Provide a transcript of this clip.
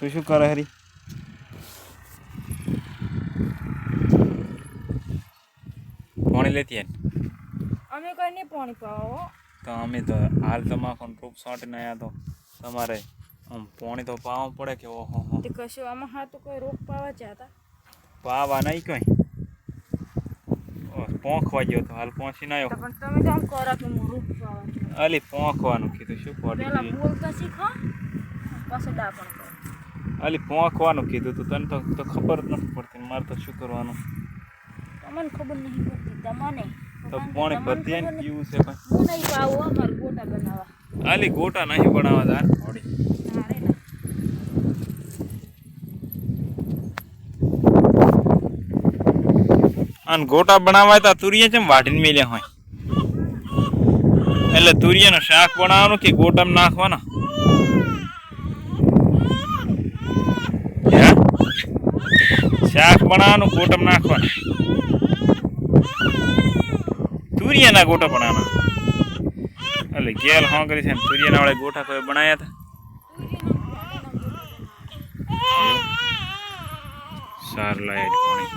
તું શું કરે હરી? પાણી લેતી. અમે કઈ નહીં પાણી પાવો. હો. તો અમે તો હાલ તમાકુ ટ્રૂપ ને આયા તો તમારે આમ પાણી તો પાવું પડે કે ઓહો હો. તે કશું આમાં હા તો કોઈ રોગ પાવા જતા? પાવા નહીં કોઈ. પોંખવા ગયો તો હાલ પહોંચી ના આવ્યો પણ તમે તો આમ કરો કે હું રોગ પાવા અલી પોંખવાનું કીધું શું પેલા પડી બોલતા શીખો. પછી ડાપણ અલી પોંખવાનું કીધું તું. તને તો તો ખબર જ નથી પડતી મારે તો શું કરવાનું? તમને ખબર નહીં પડતી તમને. તો બધી પાણી ખબર નહીં. પીવું છે પણ. હું નહીં પાવું અમાર ગોટા બનાવવા. અલી ગોટા નહીં બનાવવા તાર. થોડી અને ગોટા બનાવવા તો તુરિયા જેમ વાટીને મેલ્યા હોય. એટલે તુરિયાનું શાક બનાવવાનું કે ગોટામાં નાખવાના હે? શાક બનાવવાનું કોટમ નાખવાના તુરિયાના ગોટા બનાવવાના એટલે ગેલ હા કરી છે તુરિયાના વાળા ગોટા કોઈ બનાવ્યા હતા સારું લાઈટ પાણી.